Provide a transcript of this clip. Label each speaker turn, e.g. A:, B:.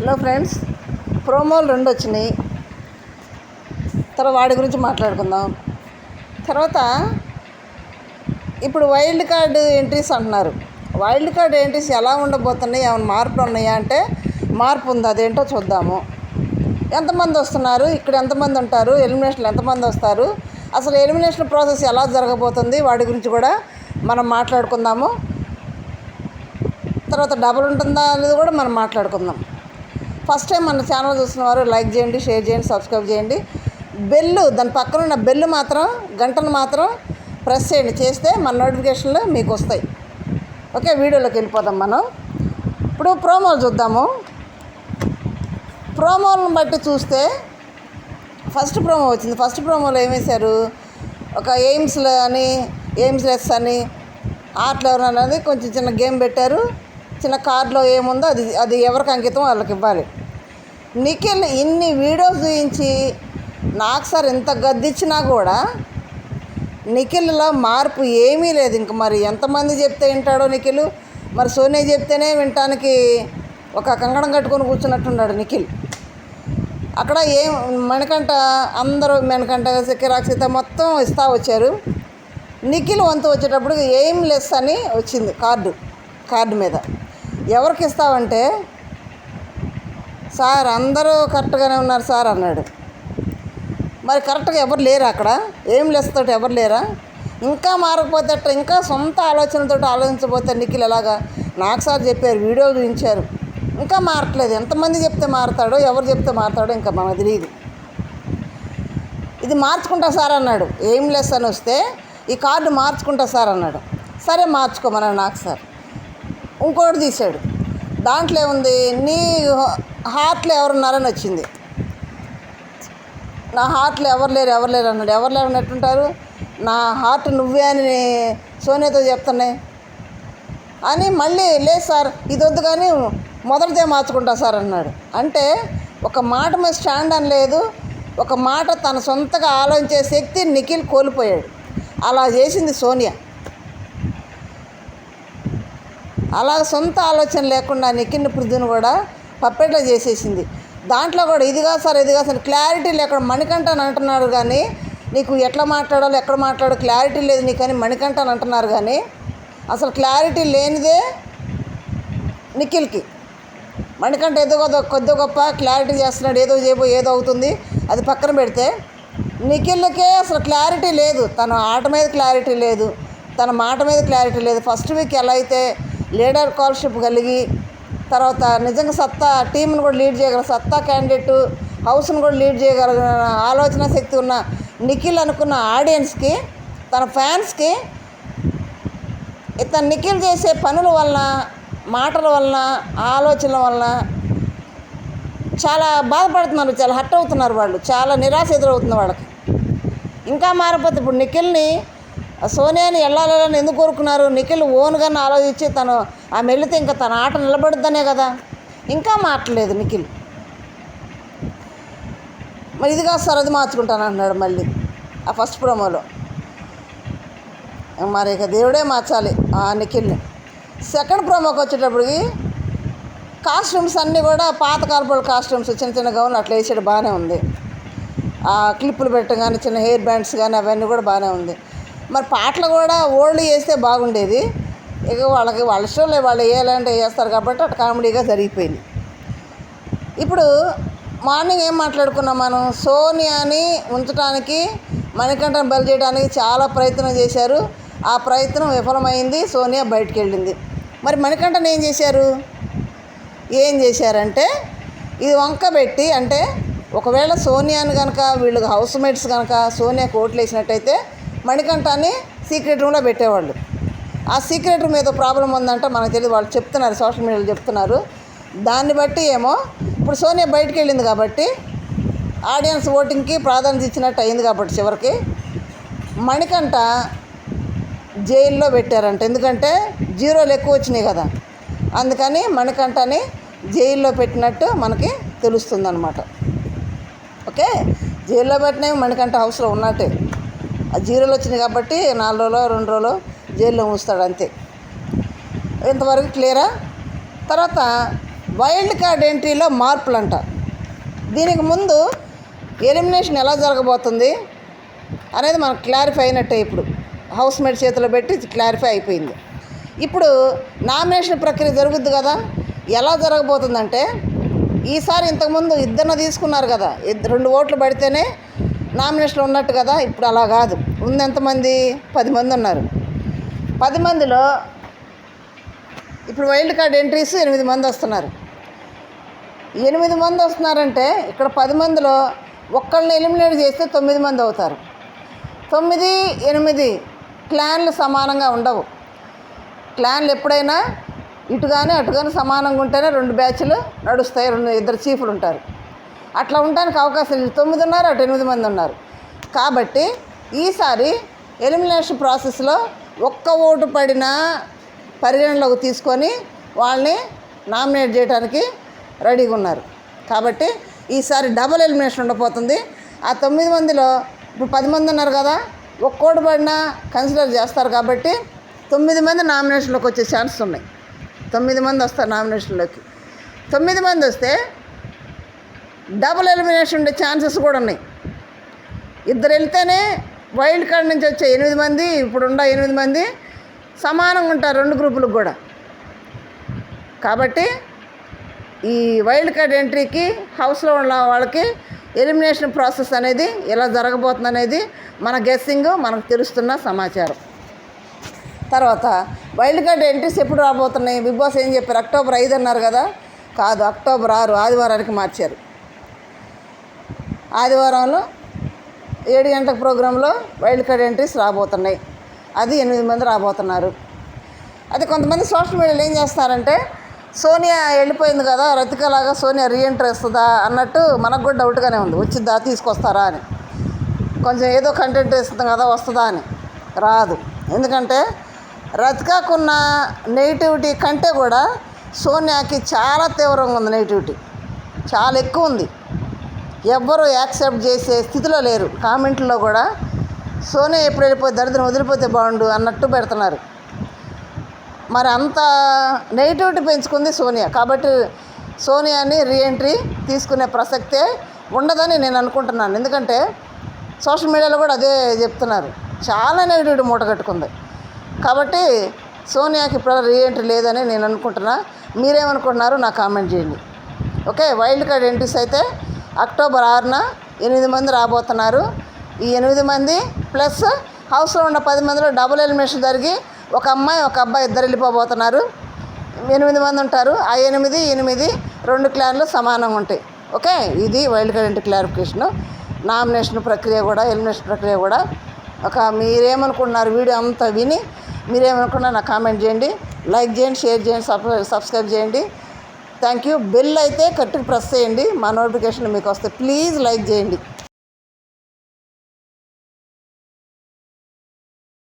A: Hello friends ప్రోమోలు రెండు వచ్చినాయి. తర్వాత వాడి గురించి మాట్లాడుకుందాం. తర్వాత ఇప్పుడు వైల్డ్ కార్డు ఎంట్రీస్ అంటున్నారు. వైల్డ్ కార్డ్ ఎంట్రీస్ ఎలా ఉండబోతున్నాయి ఏమైనా మార్పులు ఉన్నాయా అంటే మార్పు ఉంది అదేంటో చూద్దాము. ఎంతమంది వస్తున్నారు ఇక్కడ ఎంతమంది ఉంటారు ఎలిమినేషన్లు ఎంతమంది వస్తారు అసలు ఎలిమినేషన్ ప్రాసెస్ ఎలా జరగబోతుంది వాటి గురించి కూడా మనం మాట్లాడుకుందాము. తర్వాత డబుల్ ఉంటుందా అనేది కూడా మనం మాట్లాడుకుందాం. ఫస్ట్ టైం మన ఛానల్ చూసిన వారు లైక్ చేయండి షేర్ చేయండి సబ్స్క్రైబ్ చేయండి. బెల్లు దాని పక్కన ఉన్న బెల్లు మాత్రం గంటను మాత్రం ప్రెస్ చేయండి. చేస్తే మన నోటిఫికేషన్లు మీకు వస్తాయి. ఓకే వీడియోలోకి వెళ్ళిపోదాం మనం. ఇప్పుడు ప్రోమోలు చూద్దాము. ప్రోమోలను బట్టి చూస్తే ఫస్ట్ ప్రోమో వచ్చింది. ఫస్ట్ ప్రోమోలో ఏమేశారు ఒక ఎయిమ్స్లో అని ఎయిమ్స్ లెస్ అని ఆర్ట్ అనేది కొంచెం చిన్న గేమ్ పెట్టారు. చిన్న కార్డులో ఏముందో అది అది ఎవరికి అంకితం వాళ్ళకి ఇవ్వాలి. నిఖిల్ ఇన్ని వీడియోస్ చూపించి నాకు సార్ ఇంత గద్దిచ్చినా కూడా నిఖిల్లో మార్పు ఏమీ లేదు. ఇంక మరి ఎంతమంది చెప్తే వింటాడో నిఖిల్ మరి సోనియా చెప్తేనే వినటానికి ఒక కంకణం కట్టుకొని కూర్చున్నట్టున్నాడు నిఖిల్. అక్కడ ఏం మణికంట అందరూ మెనకంట సిక్కిరాక్షిత మొత్తం ఇస్తా వచ్చారు. నిఖిల్ వంతు వచ్చేటప్పుడు ఏం లెస్ అని వచ్చింది కార్డు కార్డు మీద. ఎవరికి ఇస్తావంటే సార్ అందరూ కరెక్ట్గానే ఉన్నారు సార్ అన్నాడు. మరి కరెక్ట్గా ఎవరు లేరు అక్కడ? ఏం లేస్తాడు ఎవరు లేరా? ఇంకా మారకపోతే అట్ట ఇంకా సొంత ఆలోచనలతో ఆలోచించబోతే నిఖిల్ ఎలాగా? నాకు సార్ చెప్పారు వీడియో చూపించారు. ఇంకా మారట్లేదు. ఎంతమంది చెప్తే మారతాడో ఎవరు చెప్తే మారతాడో ఇంకా మనకు తెలియదు ఇది మార్చుకుంటా సార్ అన్నాడు. ఏం లెస్ అని వస్తే ఈ కార్డు మార్చుకుంటా సార్ అన్నాడు. సరే మార్చుకోమన్నాడు నాకు సార్. ఇంకోటి తీశాడు. దాంట్లో ఏముంది? నీ హార్ట్లో ఎవరున్నారని వచ్చింది. నా హార్ట్లో ఎవరు లేరు ఎవరు లేరు అన్నాడు. ఎవరు లేరు ఎట్టుంటారు నా హార్ట్ నువ్వే అని సోనియాతో చెప్తున్నాయి అని మళ్ళీ లేదు సార్ ఇది వద్దు కానీ మొదటిదే మార్చుకుంటా సార్ అన్నాడు. అంటే ఒక మాట మీద స్టాండ్ అని లేదు. ఒక మాట తన సొంతగా ఆలోచించే శక్తి నిఖిల్ కోల్పోయాడు. అలా చేసింది సోనియా. అలా సొంత ఆలోచన లేకుండా నెక్కిన పృథ్వీని కూడా పప్పెట్లా చేసేసింది. దాంట్లో కూడా ఇదిగా సార్ ఇదిగా సార్ క్లారిటీ లేకుండా మణికంఠ అని అంటున్నాడు కానీ నీకు ఎట్లా మాట్లాడాలో ఎక్కడ మాట్లాడో క్లారిటీ లేదు నీకని మణికంఠ అని అంటున్నారు కానీ అసలు క్లారిటీ లేనిదే నిఖిల్కి. మణికంఠ ఏదో కొద్ది కొద్ది గొప్ప క్లారిటీ చేస్తున్నాడు ఏదో చేయబో ఏదో అవుతుంది అది పక్కన పెడితే నిఖిల్కే అసలు క్లారిటీ లేదు. తన ఆట మీద క్లారిటీ లేదు తన మాట మీద క్లారిటీ లేదు. ఫస్ట్ వీక్ ఎలా అయితే లీడర్ కాల్షిప్ కలిగి తర్వాత నిజంగా సత్తా టీంను కూడా లీడ్ చేయగల సత్తా క్యాండిడేట్ హౌస్ని కూడా లీడ్ చేయగల ఆలోచన శక్తి ఉన్న నిఖిల్ అనుకున్న ఆడియన్స్కి తన ఫ్యాన్స్కి ఇతను నిఖిల్ చేసే పనుల వలన మాటల వలన ఆలోచనల వలన చాలా బాధపడుతున్నారు చాలా హర్ట్ అవుతున్నారు వాళ్ళు చాలా నిరాశ ఎదురవుతుంది వాళ్ళకి. ఇంకా మారిపోతే ఇప్పుడు నిఖిల్ని సోనియాని వెళ్ళాలని ఎందుకు కోరుకున్నారు? నిఖిల్ ఓన్గా ఆలోచించి తను ఆమె వెళితే ఇంకా తన ఆట నిలబడుద్దనే కదా? ఇంకా మాట్లాడలేదు నిఖిల్. మరి ఇది కాదు సార్ అది మార్చుకుంటాను అంటున్నాడు మళ్ళీ ఆ ఫస్ట్ ప్రోమోలో. మరి ఇక దేవుడే మార్చాలి ఆ నిఖిల్ని. సెకండ్ ప్రోమోకి వచ్చేటప్పటికి కాస్ట్యూమ్స్ అన్నీ కూడా పాత కాలపోల కాస్ట్యూమ్స్ చిన్న చిన్న గౌన్లు అట్లా వేసాడు బాగానే ఉంది. ఆ క్లిప్పులు పెట్టడం కానీ చిన్న హెయిర్ బ్యాండ్స్ కానీ అవన్నీ కూడా బాగానే ఉంది. మరి పాటలు కూడా ఓల్డ్ చేస్తే బాగుండేది. ఇక వాళ్ళకి వాళ్ళ ఇష్టంలో వాళ్ళు వేయాలంటే వేస్తారు కాబట్టి అటు కామెడీగా జరిగిపోయింది. ఇప్పుడు మార్నింగ్ ఏం మాట్లాడుకున్నాం మనం? సోనియాని ఉంచడానికి మణికంఠను బలి చేయడానికి చాలా ప్రయత్నం చేశారు. ఆ ప్రయత్నం విఫలమైంది సోనియా బయటికి వెళ్ళింది మరి మణికంఠన్ ఏం చేశారు? ఏం చేశారంటే ఇది వంక పెట్టి అంటే ఒకవేళ సోనియాని కనుక వీళ్ళు హౌస్ మేట్స్ కనుక సోనియా కోట్లు వేసినట్టయితే మణికంఠాన్ని సీక్రెట్ రూమ్లో పెట్టేవాళ్ళు. ఆ సీక్రెట్ రూమ్ ఏదో ప్రాబ్లం ఉందంటే మనకు తెలియదు వాళ్ళు చెప్తున్నారు సోషల్ మీడియాలో చెప్తున్నారు. దాన్ని బట్టి ఏమో ఇప్పుడు సోనియా బయటికి వెళ్ళింది కాబట్టి ఆడియన్స్ ఓటింగ్కి ప్రాధాన్యత ఇచ్చినట్టు అయింది కాబట్టి చివరికి మణికంఠ జైల్లో పెట్టారంట. ఎందుకంటే జీరోలు ఎక్కువ వచ్చినాయి కదా. అందుకని మణికంఠని జైల్లో పెట్టినట్టు మనకి తెలుస్తుందన్నమాట. ఓకే? జైల్లో పెట్టినవి మణికంఠ హౌస్లో ఉన్నట్టే. జీరోలు వచ్చినాయి కాబట్టి నాలుగు రోజులు రెండు రోజులు జైల్లో ఉంచుతాడు అంతే. ఇంతవరకు క్లియరా? తర్వాత వైల్డ్ కార్డ్ ఎంట్రీలో మార్పులు అంట దీనికి ముందు ఎలిమినేషన్ ఎలా జరగబోతుంది అనేది మనకు క్లారిఫై అయినట్టే ఇప్పుడు. హౌస్ మేట్ చేతిలో పెట్టి క్లారిఫై అయిపోయింది. ఇప్పుడు నామినేషన్ ప్రక్రియ జరుగుద్ది కదా ఎలా జరగబోతుందంటే ఈసారి ఇంతకుముందు ఇద్దరిని తీసుకున్నారు కదా రెండు ఓట్లు పడితేనే నామినేషన్లో ఉన్నట్టు కదా ఇప్పుడు అలా కాదు. ఉంది ఎంతమంది? పది మంది ఉన్నారు. పది మందిలో ఇప్పుడు వైల్డ్ కార్డ్ ఎంట్రీస్ ఎనిమిది మంది వస్తున్నారు. ఎనిమిది మంది వస్తున్నారంటే ఇక్కడ పది మందిలో ఒక్కళ్ళని ఎలిమినేట్ చేస్తే తొమ్మిది మంది అవుతారు. తొమ్మిది ఎనిమిది క్లాన్లు సమానంగా ఉండవు. క్లాన్లు ఎప్పుడైనా ఇటు కానీ అటు కానీ సమానంగా ఉంటేనే రెండు బ్యాచ్లు నడుస్తాయి రెండు ఇద్దరు చీఫ్లు ఉంటారు. అట్లా ఉండడానికి అవకాశం లేదు. తొమ్మిది ఉన్నారు అటు ఎనిమిది మంది ఉన్నారు. కాబట్టి ఈసారి ఎలిమినేషన్ ప్రాసెస్లో ఒక్క ఓటు పడినా పరిగణలోకి తీసుకొని వాళ్ళని నామినేట్ చేయడానికి రెడీగా ఉన్నారు. కాబట్టి ఈసారి డబుల్ ఎలిమినేషన్ ఉండబోతుంది. ఆ తొమ్మిది మందిలో ఇప్పుడు పది మంది ఉన్నారు కదా ఒక్క పడినా కన్సిడర్ చేస్తారు కాబట్టి తొమ్మిది మంది నామినేషన్లోకి వచ్చే ఛాన్సెస్ ఉన్నాయి. తొమ్మిది మంది వస్తారు నామినేషన్లోకి. తొమ్మిది మంది వస్తే డబుల్ ఎలిమినేషన్ ఉండే ఛాన్సెస్ కూడా ఉన్నాయి. ఇద్దరు వెళ్తేనే వైల్డ్ కార్డ్ నుంచి వచ్చే ఎనిమిది మంది ఇప్పుడు ఉన్న ఎనిమిది మంది సమానంగా ఉంటారు రెండు గ్రూపులకు కూడా. కాబట్టి ఈ వైల్డ్ కార్డ్ ఎంట్రీకి హౌస్లో ఉన్న వాళ్ళకి ఎలిమినేషన్ ప్రాసెస్ అనేది ఎలా జరగబోతుంది అనేది మన గెస్సింగ్ మనకు తెలుస్తున్న సమాచారం. తర్వాత వైల్డ్ కార్డ్ ఎంట్రీస్ ఎప్పుడు రాబోతున్నాయి? బిగ్ బాస్ ఏం చెప్పారు? అక్టోబర్ ఐదు అన్నారు కదా? కాదు అక్టోబర్ ఆరు ఆదివారానికి మార్చారు. ఆదివారంలో ఏడు గంటల ప్రోగ్రాంలో వైల్డ్ కార్డ్ ఎంట్రీస్ రాబోతున్నాయి. అది ఎనిమిది మంది రాబోతున్నారు. అది కొంతమంది సోషల్ మీడియాలో ఏం చేస్తారంటే సోనియా వెళ్ళిపోయింది కదా రతికలాగా సోనియా రీఎంట్రీ వస్తుందా అన్నట్టు మనకు కూడా డౌట్గానే ఉంది. వచ్చిద్దా తీసుకొస్తారా అని. కొంచెం ఏదో కంటెంట్ వేస్తుంది కదా వస్తుందా అని. రాదు. ఎందుకంటే రతికాకున్న నెగిటివిటీ కంటే కూడా సోనియాకి చాలా తీవ్రంగా ఉంది నెగిటివిటీ చాలా ఎక్కువ ఉంది. ఎవ్వరూ యాక్సెప్ట్ చేసే స్థితిలో లేరు. కామెంట్లో కూడా సోనియా ఎప్పుడు వెళ్ళిపోతే దరిద్రం వదిలిపోతే బాగుండు అన్నట్టు పెడుతున్నారు. మరి అంత నెగిటివిటీ పెంచుకుంది సోనియా. కాబట్టి సోనియాని రీఎంట్రీ తీసుకునే ప్రసక్తే ఉండదని నేను అనుకుంటున్నాను. ఎందుకంటే సోషల్ మీడియాలో కూడా అదే చెప్తున్నారు. చాలా నెగిటివిటీ మూట కట్టుకుంది. కాబట్టి సోనియాకి ఇప్పుడు రీఎంట్రీ లేదని నేను అనుకుంటున్నా. మీరేమనుకుంటున్నారు నాకు కామెంట్ చేయండి. ఓకే? వైల్డ్ కార్డ్ ఎంట్రీస్ అయితే అక్టోబర్ ఆరున ఎనిమిది మంది రాబోతున్నారు. ఈ ఎనిమిది మంది ప్లస్ హౌస్లో ఉన్న పది మందిలో డబుల్ ఎలిమినేషన్ జరిగి ఒక అమ్మాయి ఒక అబ్బాయి ఇద్దరు వెళ్ళిపోబోతున్నారు. ఎనిమిది మంది ఉంటారు. ఆ ఎనిమిది ఎనిమిది రెండు క్లాన్లు సమానంగా ఉంటాయి. ఓకే? ఇది wild card entry clarification. Nomination ప్రక్రియ కూడా ఎలిమినేషన్ ప్రక్రియ కూడా. ఒక మీరేమనుకుంటున్నారు వీడియో అంతా విని మీరేమనుకున్నా నాకు కామెంట్ చేయండి. లైక్ చేయండి షేర్ చేయండి సబ్ సబ్స్క్రైబ్ చేయండి. Thank you. బెల్ అయితే కరెక్ట్గా ప్రెస్ చేయండి. మా నోటిఫికేషన్ మీకు వస్తే ప్లీజ్ లైక్ చేయండి.